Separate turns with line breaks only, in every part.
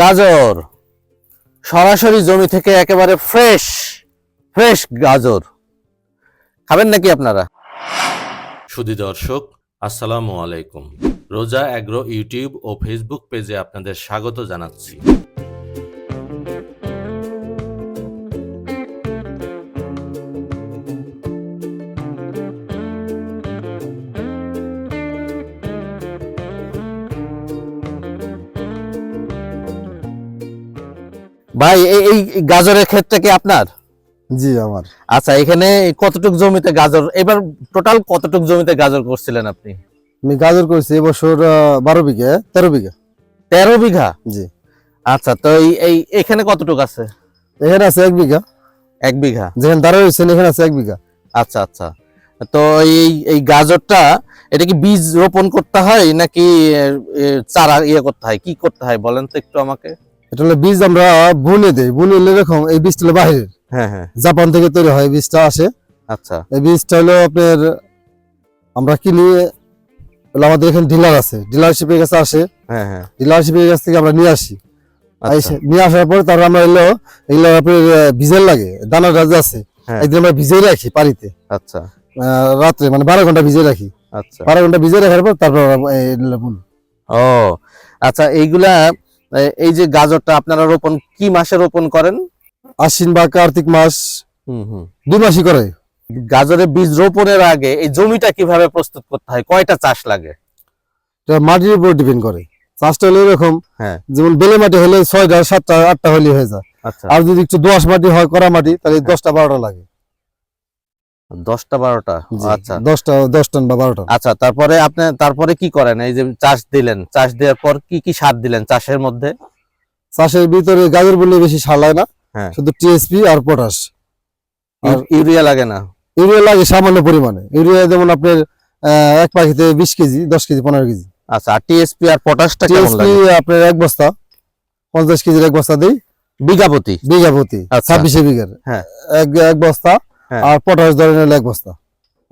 গাজর। সরাসরি জমি থেকে একেবারে ফ্রেশ ফ্রেশ গাজর। খাবেন নাকি আপনারা?
সুধি দর্শক, আসসালামু আলাইকুম। রোজা অ্যাগ্রো ইউটিউব ও ফেসবুক পেজে আপনাদের স্বাগত জানাচ্ছি।
ভাই এই গাজরের ক্ষেত্রে কি আপনার?
জি আমার।
আচ্ছা এখানে কতটুক জমিতে গাজর এবার টোটাল কতটুক জমিতে গাজর করছিলেন আপনি?
আমি গাজর করছি এবছর বারো বিঘা তেরো বিঘা।
তেরো বিঘা?
জি।
আচ্ছা তো এই এখানে কতটুক আছে?
এখানে আছে এক বিঘা।
এক বিঘা?
যেখানে দাঁড়া রয়েছেন এখানে আছে এক বিঘা।
আচ্ছা আচ্ছা। তো এই এই গাজরটা এটা কি বীজ রোপণ করতে হয় নাকি চারা ইয়ে করতে হয়? কি করতে হয়? বলেন তো একটু আমাকে।
এটা হলো বীজ আমরা বুনে দেই। বুনে এরকম এই বীজটা হলো বাহিরের।
হ্যাঁ হ্যাঁ।
জাপান থেকে তৈরি হয় বীজটা আসে।
আচ্ছা।
এই বীজটা হলো আপনার আমরা কিনি আমাদের এখানে ডিলার আছে। ডিলারশিপের কাছে আসে।
হ্যাঁ হ্যাঁ।
ডিলারশিপের কাছ থেকে আমরা নিয়ে আসি।
আচ্ছা।
নিয়ে আসার পর তারপর আমরা এলো এগুলো আপনার ভিজের লাগে। দানাটা যে আছে
হ্যাঁ।
একদিন আমরা ভিজে রাখি পানিতে।
আচ্ছা।
রাত্রে মানে বারো ঘণ্টা ভিজে রাখি।
আচ্ছা।
বারো ঘণ্টা ভিজে রাখার পর তারপর
ও আচ্ছা এইগুলা এই যে গাজরটা আপনারা রোপণ কি মাসে রোপণ করেন?
আশ্বিন বা কার্তিক মাস
হুম হুম।
দুই মাসই করে।
গাজরের বীজ রোপণের আগে এই জমিটা কীভাবে প্রস্তুত করতে হয়? কয়টা চাষ লাগে?
মাটির উপর ডিপেন্ড করে। চাষটা হলে এরকম
হ্যাঁ।
যেমন বেলে মাটি হলে ছয়টা সাতটা আটটা হলে হয়ে যায়।
আচ্ছা।
আর যদি একটু দোয়াশ মাটি হয় করা মাটি তাহলে দশটা বারোটা লাগে।
দশটা বারোটা? আচ্ছা।
দশটা দশ টন বা বারোটা
আচ্ছা তারপরে আপনি তারপরে কি করেন? এই যে চাষ দিলেন চাষ দেওয়ার পর কি কি সার দিলেন চাষের মধ্যে?
চাষের ভিতরে গাজর বললে বেশি সার লাগে না
হ্যাঁ।
শুধু টিএসপি আর পটাশ। আর
ইউরিয়া লাগে না?
ইউরিয়া লাগে সামান্য পরিমাণে। ইউরিয়া যেমন আপনার এক পাখিতে বিশ কেজি দশ কেজি পনেরো কেজি।
আচ্ছা আর টিএসপি আর পটাশটা
টিএসপি আপনার এক বস্তা পঞ্চাশ কেজির এক বস্তা দিই।
বিঘা প্রতি?
বিঘা প্রতি
আচ্ছা।
ছাব্বিশে বিঘার।
হ্যাঁ।
এক এক বস্তা। আর পটাশ ধরে নিলে এক বস্তা।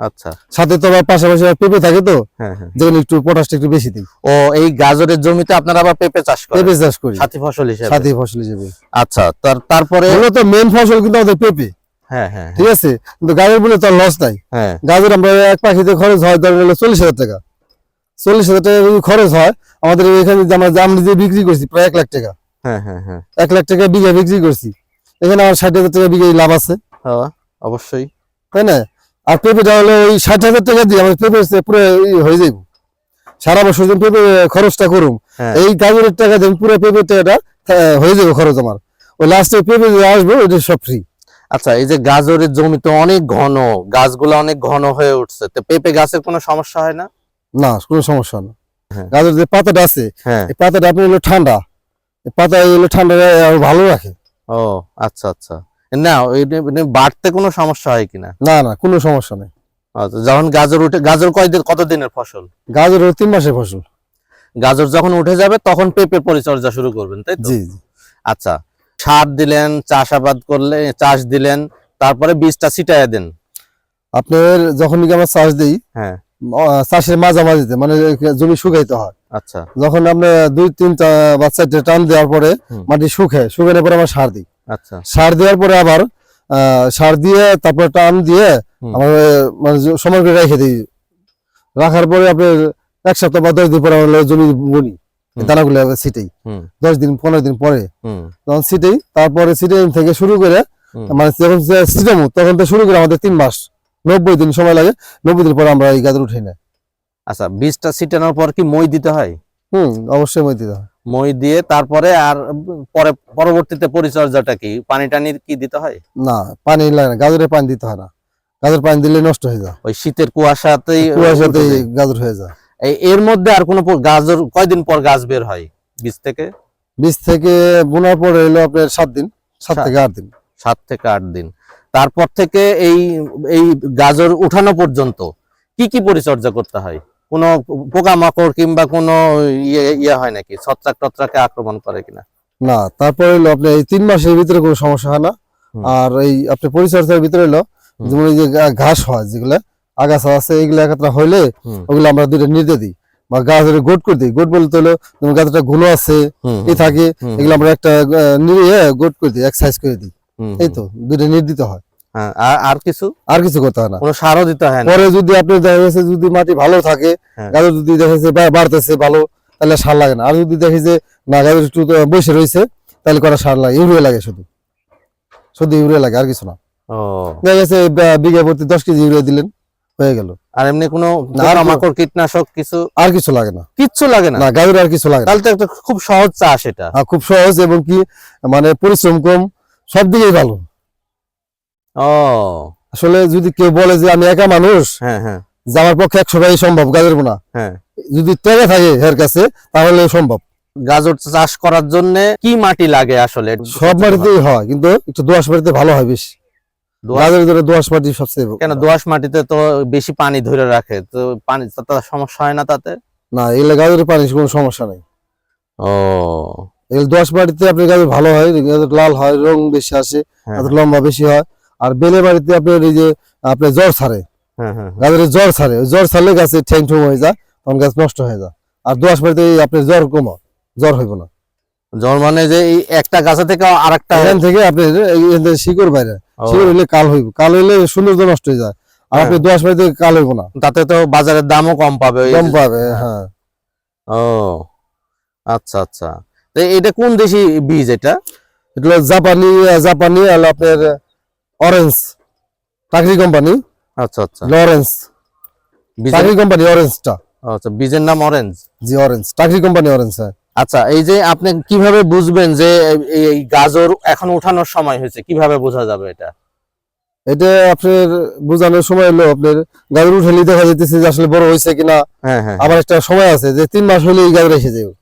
আচ্ছা।
সাথে তো আবার পাশাপাশি পেঁপে থাকে তো
হ্যাঁ হ্যাঁ।
যেখানে একটু পটাশটা একটু বেশি দিই।
ও এই গাজরের জমিতে আপনারা আবার পেঁপে চাষ করেন?
পেঁপে চাষ করি।
সাথী ফসল হিসেবে?
সাথী ফসল হিসেবে।
আচ্ছা তার তারপরে?
মূলত মেন ফসল কিন্তু আমাদের পেঁপে।
হ্যাঁ হ্যাঁ
ঠিক আছে? কিন্তু গাজর বলে তো লস নাই।
হ্যাঁ।
গাজর আমরা এক পাখিতে খরচ হয় চল্লিশ হাজার টাকা। চল্লিশ হাজার টাকা যদি খরচ হয় আমাদের এখানে যে আমরা জাম দিয়ে বিক্রি করছি প্রায় এক লাখ টাকা।
হ্যাঁ হ্যাঁ হ্যাঁ।
এক লাখ টাকা বিঘা বিক্রি করছি। এখানে আমার ষাট হাজার টাকা বিঘা লাভ আছে।
হ্যাঁ, অবশ্যই।
তাই না? আর পেঁপেটা হলো ওই ষাট হাজার টাকা দিয়ে আমার পেঁপে পুরো হয়ে যাইব। সারা বছর দিন পেঁপে খরচটা করুম।
হ্যাঁ।
এই গাজরের টাকা দিয়ে পুরো পেঁপের টাকাটা হয়ে যাবে খরচ আমার। ওই লাস্টে পেঁপে যে আসবে ওইটা সব ফ্রি
আচ্ছা এই যে গাজরের জমি তো অনেক ঘন গাছগুলো অনেক ঘন হয়ে উঠছে তো পেঁপে গাছের কোনো সমস্যা হয় না?
না কোনো সমস্যা না।
হ্যাঁ।
গাজর যে পাতাটা আছে
হ্যাঁ।
এই পাতাটা আপনি হলো ঠান্ডা। পাতা হলো ঠান্ডা ভালো রাখে।
ও আচ্ছা আচ্ছা। না বাড়তে কোনো সমস্যা হয় কিনা?
না না কোনো সমস্যা নেই।
আচ্ছা যখন গাজর উঠে গাজর কয়দিন কত দিনের ফসল?
গাজর তিন মাসের ফসল।
গাজর যখন উঠে যাবে তখন পেঁপে পরিচর্যা শুরু করবেন তাই
জি জি।
আচ্ছা সার দিলেন চাষাবাদ করলে চাষ দিলেন তারপরে বীজটা ছিটাইয়া দেন।
আপনার যখন নাকি আমরা চাষ দিই
হ্যাঁ।
চাষের মাঝামাঝিতে মানে জমি শুকাইতে হয়।
আচ্ছা।
যখন আমরা দুই তিনটা বা চারটে টান দেওয়ার পরে মাটি শুকায় শুকানোর পরে আমরা সার দিই।
আচ্ছা।
সার দেওয়ার পরে আবার সার দিয়ে তারপরে টান দিয়ে। আমরা মানে সময় করে রেখে দিই। রাখার পরে আপনার এক সপ্তাহ বা দশ দিন পরে আমরা জমি বনি দানাগুলো
হুম।
দশ দিন পনেরো দিন পরে। তখন ছিটেই তারপরে ছিটে থেকে শুরু করে মানে যখন ছিটামু তখন তো শুরু করে আমাদের তিন মাস। নব্বই দিন সময় লাগে নব্বই দিন পরে আমরা এই গাজর উঠে নেই।
আচ্ছা বীজটা ছিটানোর পর কি মই দিতে হয়?
হুম অবশ্যই মই দিতে হয়
মই দিয়ে তারপরে আর পরে পরবর্তীতে পরিচর্যাটা কি? পানি টানি কি দিতে হয়?
না পানি লাগে না গাজরে পানি দিতে হয় না। গাজর পানি দিলে নষ্ট হয়ে যায়।
ওই শীতের কুয়াশাতেই
কুয়াশাতে গাজর হয়ে যায়।
এই- এর মধ্যে আর কোনো গাজর কয়দিন পর গাছ বের হয়? বীজ থেকে?
বীজ থেকে বোনার পরে এলো আপনার সাত দিন সাত
সাত।
থেকে আট দিন।
সাত থেকে আট দিন। তারপর থেকে এই এই গাজর উঠানো পর্যন্ত কি কি পরিচর্যা করতে হয়? কোনো পোকামাকড় কিংবা কোনো ইয়ে ইয়ে হয় নাকি? ছত্রাক টত্রাকে আক্রমণ করে কিনা?
না তারপরে এলো আপনার এই তিন মাসের ভিতরে কোনো সমস্যা হয় না। আর এই আপনার পরিচর্যার ভিতরে এলো যেমন এই যে ঘাস হয় যেগুলো আগাছা আছে এইগুলো একত্র হইলে ওগুলো আমরা দুইটা নিতে দিই বা গাছের গোট করে দিই। গোট বলতে হলো যেমন গাছটা ঘুলো আছে এ থাকে এগুলো আমরা একটা গোট করে দিই এক্সারসাইজ করে দিই। এই তো দুটো নিট দিতে হয়
হ্যাঁ, আর আর কিছু?
আর কিছু করতে হয় না।
কোনো সারও দিতে হয়
পরে যদি আপনি দেখা গেছে যদি মাটি ভালো থাকে
হ্যাঁ।
যদি দেখা যাচ্ছে বাড়তেছে ভালো তাহলে সার লাগে না। আর যদি দেখি যে না গাছ একটু বসে রয়েছে তাহলে করা সার লাগে। ইউরিয়া লাগে শুধু। শুধু ইউরিয়া লাগে আর কিছু না। দেখা গেছে বিঘা প্রতি দশ কেজি ইউরিয়া দিলেন হয়ে গেল।
আর এমনি কোনো পোকামাকড় কীটনাশক কিছু?
আর কিছু লাগে না।
কিচ্ছু লাগে না?
না গাছের আর কিছু লাগে
তাহলে তো একটা খুব সহজ চাষ এটা।
খুব সহজ এবং কি মানে পরিশ্রম কম সব দিকেই ভালো।
ও
আসলে যদি কেউ বলে যে আমি একা মানুষ
হ্যাঁ হ্যাঁ।
যে আমার পক্ষে একশো ভাই সম্ভব গাছের বোনা।
হ্যাঁ।
যদি টেকা থাকে এর কাছে তাহলে সম্ভব।
গাজর চাষ করার জন্য কি মাটি লাগে আসলে?
সব মাটিতেই হয় কিন্তু একটু দোয়াশ মাটিতে ভালো হয় বেশি। দোয়াশ? মাটি সবচেয়ে
কেন দোয়াশ মাটিতে তো বেশি পানি ধরে রাখে তো পানি সমস্যা হয় না তাতে?
না এগুলো পানি কোনো সমস্যা নেই।
ও।
এগুলো দোয়াশ মাটিতে আপনার গাছের ভালো হয় লাল হয় রং বেশি আসে
হ্যাঁ।
লম্বা বেশি হয়। আর বেলে বাড়িতে আপনার এই যে আপনার জ্বর ছাড়ে।
হ্যাঁ হ্যাঁ
গাছের জ্বর ছাড়ে। জ্বর ছাড়লে গাছে ঠ্যাং ঠুং হয়ে যায় তখন গাছ নষ্ট হয়ে যায়। আর দোয়াশ এই আপনার জ্বর কমা জ্বর হইব না।
জল মানে যে এই একটা গাছে থেকে আরেকটা
এখান থেকে আপনি এই- এখান থেকে শিকড় বাইরে। শিকড় হইলে কাল হইব। কাল হইলে সৌন্দর্য নষ্ট হয়ে যায়। আর আপনি
হ্যাঁ।
দোয়াশ মাটিতে কাল হইব না।
তাতে তো বাজারের দামও কম পাবে।
কম পাবে হ্যাঁ।
ও আচ্ছা আচ্ছা। এটা কোন দেশি বীজ এটা?
এটা জাপানি জাপানি আর আপনার অরেঞ্জ টাকরি কোম্পানি
আচ্ছা আচ্ছা।
অরেঞ্জ
বীজের
টাকরি কোম্পানি অরেঞ্জটা
আচ্ছা বীজের নাম অরেঞ্জ
জি অরেঞ্জ টাকরি কোম্পানি অরেঞ্জ হ্যাঁ।
আচ্ছা এই যে আপনি কীভাবে বুঝবেন যে এই গাজর এখন উঠানোর সময় হয়েছে? কীভাবে বোঝা যাবে এটা?
এটা আপনার বোঝানোর সময় হলো আপনার গাজর উঠালি দেখা যাইতেছে যে আসলে বড় হয়েছে কিনা।
হ্যাঁ হ্যাঁ।
আবার একটা সময় আছে যে তিন মাস হলে এই গাজর এসে যাবে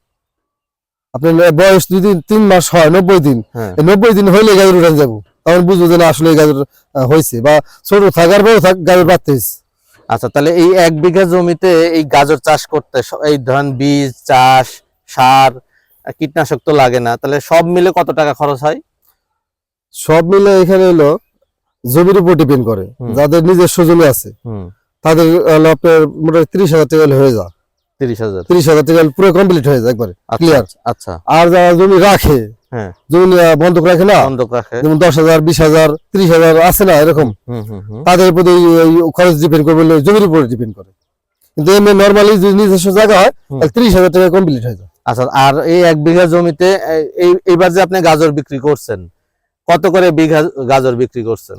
আপনার বয়স যদি তিন মাস হয় নব্বই দিন
হ্যাঁ।
নব্বই দিন হইলে গাজর উঠান যাব। তখন বুঝব যে না আসলে গাজর হয়েছে বা ছোট থাক আর বড় থাক গাজর বাড়তে হয়েছে।
আচ্ছা তাহলে এই এক বিঘা জমিতে এই গাজর চাষ করতে এই ধরেন বীজ চাষ সার কীটনাশক তো লাগে না তাহলে সব মিলে কত টাকা খরচ হয়?
সব মিলে এখানে হলো জমির উপর ডিপেন্ড করে। যাদের নিজস্ব জমি আছে তাদের হলো আপনার মোটামুটি ত্রিশ হাজার টাকা হয়ে যায়।
ত্রিশ হাজার।
ত্রিশ হাজার টাকা পুরো কমপ্লিট হয়ে যায় একবারে
আচ্ছা
Clear.
আচ্ছা।
আর যারা জমি রাখে
হ্যাঁ।
বন্ধক রাখে না?
বন্ধক রাখে।
যেমন দশ হাজার বিশ হাজার ত্রিশ হাজার আছে না এরকম? তাদের উপর খরচ ডিপেন্ড করবে জমির উপরে ডিপেন্ড করে। কিন্তু এমনি নর্মালি যদি নিজস্ব জায়গা হয় তাহলে ত্রিশ হাজার টাকা কমপ্লিট হয়ে যায়।
আচ্ছা আর এই এক বিঘা জমিতে এই- এই এইবার যে আপনি গাজর বিক্রি করছেন কত করে বিঘা গাজর বিক্রি করছেন?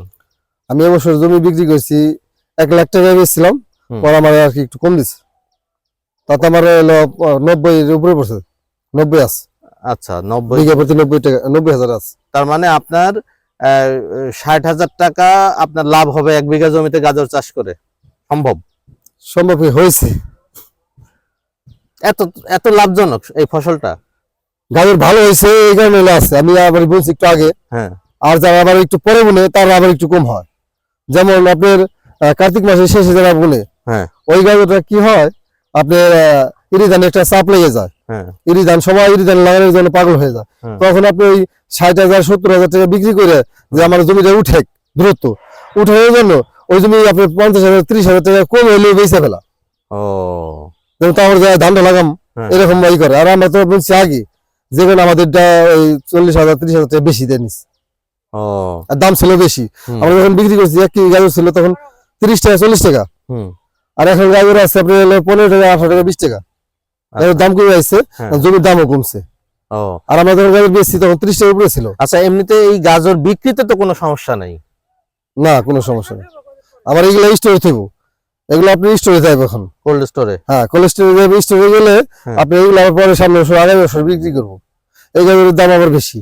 আমি এবছর জমি বিক্রি করছি এক লাখ টাকা বেচছিলাম। পর আমার আর কি একটু কম দিচ্ছে তাতে আমার নব্বই উপরে পড়ছে নব্বই আছে।
আচ্ছা নব্বই
বিঘা প্রতি নব্বই টাকা নব্বই হাজার আছে।
তার মানে আপনার ষাট হাজার টাকা আপনার লাভ হবে এক বিঘা জমিতে গাজর চাষ করে। সম্ভব?
সম্ভব হয়েছে।
এত এত লাভজনক এই ফসলটা?
গাজর ভালো হয়েছে এই কারণে আছে। আমি আবার বলছি একটু আগে
হ্যাঁ।
আর যারা আবার একটু পরে বলে তার আবার একটু কম হয়। যেমন আপনার কার্তিক মাসের শেষে যারা বলে
হ্যাঁ।
ওই গাজরটা কি হয়? আপনার আহ, একটা চাপ লেগে যায়।
হ্যাঁ।
ইরি ধান সবাই ইরি ধান লাগানোর জন্য পাগল হয়ে যায়। তখন আপনি ওই ষাট হাজার সত্তর হাজার টাকা বিক্রি করে যে আমার জমিটা উঠে দ্রুত উঠানোর জন্য ওই জমি আপনি পঞ্চাশ হাজার ত্রিশ হাজার টাকা কম হলেও বেঁচে ফেলা।
ও।
তারপর ধানটা লাগাম
হ্যাঁ।
এরকম ভাই করে। আর আমরা তো বলছি আগে যেখানে আমাদেরটা ওই চল্লিশ হাজার ত্রিশ হাজার টাকা বেশি দেয় নিচ্ছে আর দাম ছিল বেশি। আমরা যখন বিক্রি করছি এক কেজি গাজর ছিল তখন তিরিশ টাকা চল্লিশ টাকা। আর এখন গাজর আছে আপনার হলো পনেরো টাকা আঠারো টাকা বিশ টাকা। দাম কমে আসছে
হ্যাঁ।
জমির দামও কমছে। আর যখন গাজর বেচছি তখন ত্রিশ টাকার উপরে ছিল।
আচ্ছা এমনিতে এই গাজর বিক্রিতে তো কোনো সমস্যা নেই?
না কোনো সমস্যা নেই। আমার এগুলো স্টোরে থাকব এগুলো আপনি স্টোরে থাকবে এখন
কোল্ড স্টোরে
হ্যাঁ কোলেস্টোরে যাবে স্টোরে গেলে
হ্যাঁ।
আপনি এগুলো আবার পরে সামনে বছর আগামী বছর বিক্রি করব। এই গাজরের দাম আবার বেশি।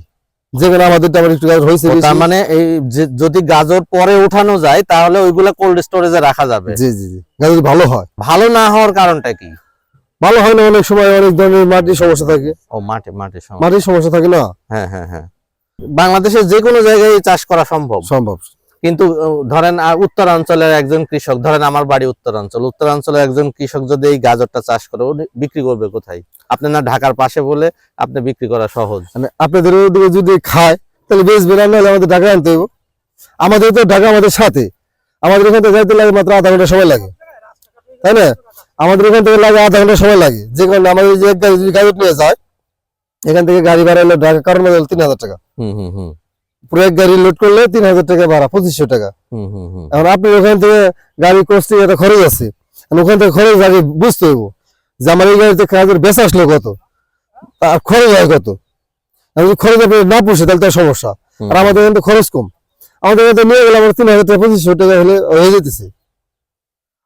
যেখানে আমাদেরটা আবার একটু গাজর হয়েছে
তার মানে এই যদি গাজর পরে উঠানো যায় তাহলে ওইগুলা কোল্ড স্টোরেজে রাখা যাবে।
জি জি জি। গাজর ভালো হয়।
ভালো না হওয়ার কারণটা কি?
ভালো হয় না অনেক সময় অনেক ধরনের মাটির সমস্যা থাকে।
ও মাঠে মাঠে সম্ভব।
মাটির সমস্যা থাকে না?
হ্যাঁ হ্যাঁ হ্যাঁ। বাংলাদেশের যে কোনো জায়গায় চাষ করা সম্ভব।
সম্ভব।
কিন্তু ধরেন উত্তরাঞ্চলের একজন কৃষক ধরেন আমার বাড়ি উত্তরাঞ্চল উত্তরাঞ্চলের একজন কৃষক যদি এই গাজরটা চাষ করে বিক্রি করবে কোথায়? আপনি না ঢাকার পাশে বলে আপনি বিক্রি করা সহজ।
মানে আপনাদের ওদিকে যদি খায় তাহলে বেচবে না নাহলে আমাদের ঢাকা আনতে হবে আমাদের তো ঢাকা আমাদের সাথে। আমাদের এখান যাইতে লাগে মাত্র আধা ঘণ্টা সময় লাগে। তাই না? আমাদের এখান থেকে লাগে আধা ঘণ্টা সময় লাগে। যে কারণে আমাদের যে গাড়ি যদি গাড়ি নিয়ে যায় এখান থেকে গাড়ি ভাড়া হলো ঢাকা কারণ তিন হাজার টাকা। পুরো এক গাড়ি লোড করলে তিন হাজার টাকা ভাড়া পঁচিশশো টাকা।
হুম হুম হুম।
এখন আপনি ওখান থেকে গাড়ি করতে একটা খরচ আছে। ওখান থেকে খরচ আগে বুঝতে হইব যে আমার এই গাড়িতে কাজের বেচা আসলো কত আর খরচ হয় কত। যদি খরচ আপনি না পুষে তাহলে তার সমস্যা। আর আমাদের এখানে তো খরচ কম। আমাদের এখানে তো নিয়ে গেলে আমার তিন হাজার টাকা পঁচিশশো টাকা হলে হয়ে যেতেছে।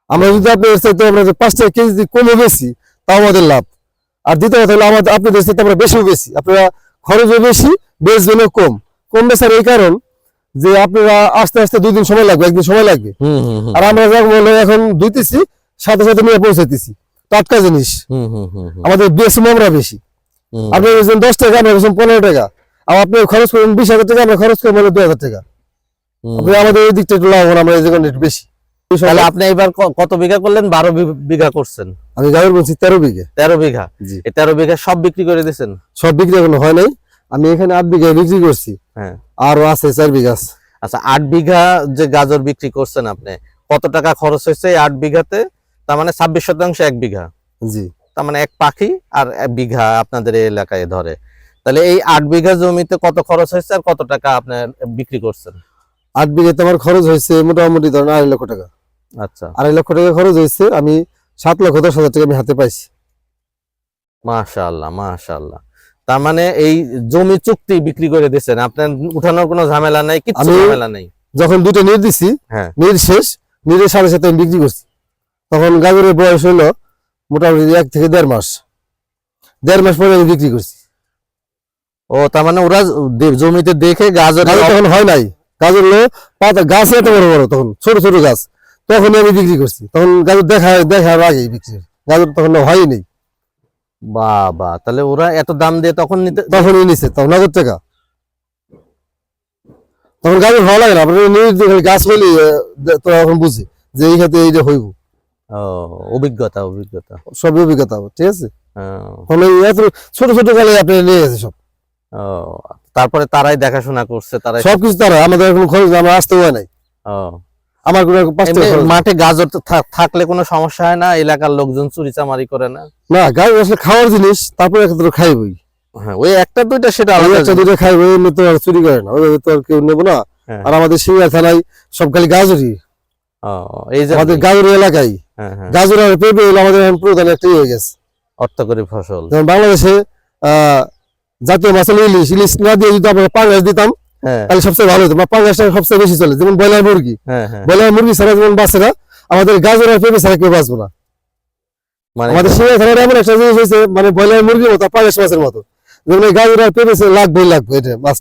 আমরা যদি আপনি এর চাইতে আমরা যে পাঁচ টাকা কেজি যদি কমে বেশি তাও আমাদের লাভ। আর দ্বিতীয় কথা হলো আমাদের আপনাদের সাথে আমরা বেশিও বেশি। আপনারা খরচও বেশি বেচবেনও কম। কম বেচার এই কারণ যে আপনারা আস্তে আস্তে দুই দিন সময় লাগবে একদিন সময় লাগবে। আর আমরা যখন বলে এখন দুইতেছি সাথে সাথে নিয়ে পৌঁছাইতেছি। টাটকা জিনিস। আমাদের বেশি আমরা বেশি। আপনি বেচবেন দশ টাকা আমরা বেচবেন পনেরো টাকা। আর আপনি খরচ করবেন বিশ হাজার টাকা আমরা খরচ করব দুই হাজার টাকা। আপনি আমাদের এই দিকটা একটু লাভবান আমরা এই জায়গায় একটু বেশি।
তাহলে আপনি এবার কত বিঘা করলেন? বারো বিঘা করছেন।
আমি গাড়ি বলছি তেরো বিঘে।
তেরো বিঘা?
জি।
তেরো বিঘা সব বিক্রি করে দিয়েছেন?
সব বিক্রি এখনও হয় নাই। আমি এখানে আট বিঘা বিক্রি করছি।
হ্যাঁ।
আরও আছে চার বিঘা আছে।
আচ্ছা আট বিঘা যে গাজর বিক্রি করছেন আপনি কত টাকা খরচ হয়েছে আট বিঘাতে? তার মানে ছাব্বিশ শতাংশ এক বিঘা।
জি।
তার মানে এক পাখি আর এক বিঘা আপনাদের এই এলাকায় ধরে। তাহলে এই আট বিঘা জমিতে কত খরচ হয়েছে আর কত টাকা আপনার বিক্রি করছেন?
আট বিঘাতে আমার খরচ হয়েছে মোটামুটি ধরেন আড়াই লক্ষ টাকা।
আচ্ছা।
আড়াই লক্ষ টাকা খরচ হয়েছে আমি সাত লক্ষ দশ হাজার টাকা আমি হাতে পাইছি।
মাশাআল্লাহ মাশাআল্লাহ। তার মানে এই জমি চুক্তি বিক্রি করে দিয়েছেন আপনার উঠানোর কোনো ঝামেলা নাই কিছু ঝামেলা নেই?
যখন দুটো নিয়ে দিছি
হ্যাঁ।
নির শেষ নিরের সাড়ে সাথে আমি বিক্রি করছি। তখন গাজরের বয়স হলো মোটামুটি এক থেকে দেড় মাস। দেড় মাস পরে আমি বিক্রি করছি।
ও তার মানে ওরা জমিতে দেখে গাজর
তখন হয় নাই। গাজর পাতা গাছ এত বড় বড় তখন ছোট ছোট গাছ। তখন আমি বিক্রি করছি। তখন গাজর দেখা দেখার আগেই বিক্রি। গাজর তখন হয়নি
বাবা তাহলে ওরা এত দাম দিয়ে তখন নিতে
তখনই নিছে তখন নগদ টাকা। তখন গাজর হওয়া লাগে না আপনার গাছ হইলে তোরা এখন বুঝি যে এই খাতে এইটা হইব।
অভিজ্ঞতা অভিজ্ঞতা।
সব অভিজ্ঞতা ঠিক আছে? তখন এত ছোট ছোট গালে আপনি নিয়ে গেছে সব।
ও তারপরে তারাই দেখাশোনা করছে তারাই
সবকিছু তারা আমাদের এখন খরচ আমরা আসতে হয় নাই। আমার।
মাঠে গাজর থাকলে কোনো সমস্যা হয় না এলাকার লোকজন চুরি চামারি করে না।
না গাছ আসলে খাওয়ার জিনিস তারপরে একটা খাইবই।
হ্যাঁ ওই একটা দুইটা সেটা
একটা এমনি তো আর চুরি করে না ওই তো আর কেউ নেব না।
হ্যাঁ।
আর আমাদের সিঙ্গার থানায় সব খালি গাজরই।
এই যে
আমাদের গাজর এলাকায়।
হ্যাঁ হ্যাঁ।
গাজর আর পেঁপে হলো আমাদের প্রধান একটাই হয়ে গেছে।
অর্থকরী ফসল।
বাংলাদেশে আহ জাতীয় মাছ ইলিশ ইলিশ না দিয়ে যদি আমরা পাঙ্গাস দিতাম তাহলে সবচেয়ে ভালো হতো। বা টাকা সবচেয়ে বেশি চলে। যেমন ব্রয়লার মুরগি।
হ্যাঁ হ্যাঁ।
ব্রয়লার মুরগি ছাড়া যেমন বাঁচে না আমাদের গাজর আর পেঁপে ছাড়া কেউ বাঁচবো না।
মানে
আমাদের সিঙ্গা ছাড়া এমন একটা জিনিস হয়েছে মানে ব্রয়লার মুরগির মতো পাঁচ পাঙ্গাস মাছের মতো। যেমন গাজর আর পেঁপে লাগবেই লাগবে এটা মাছ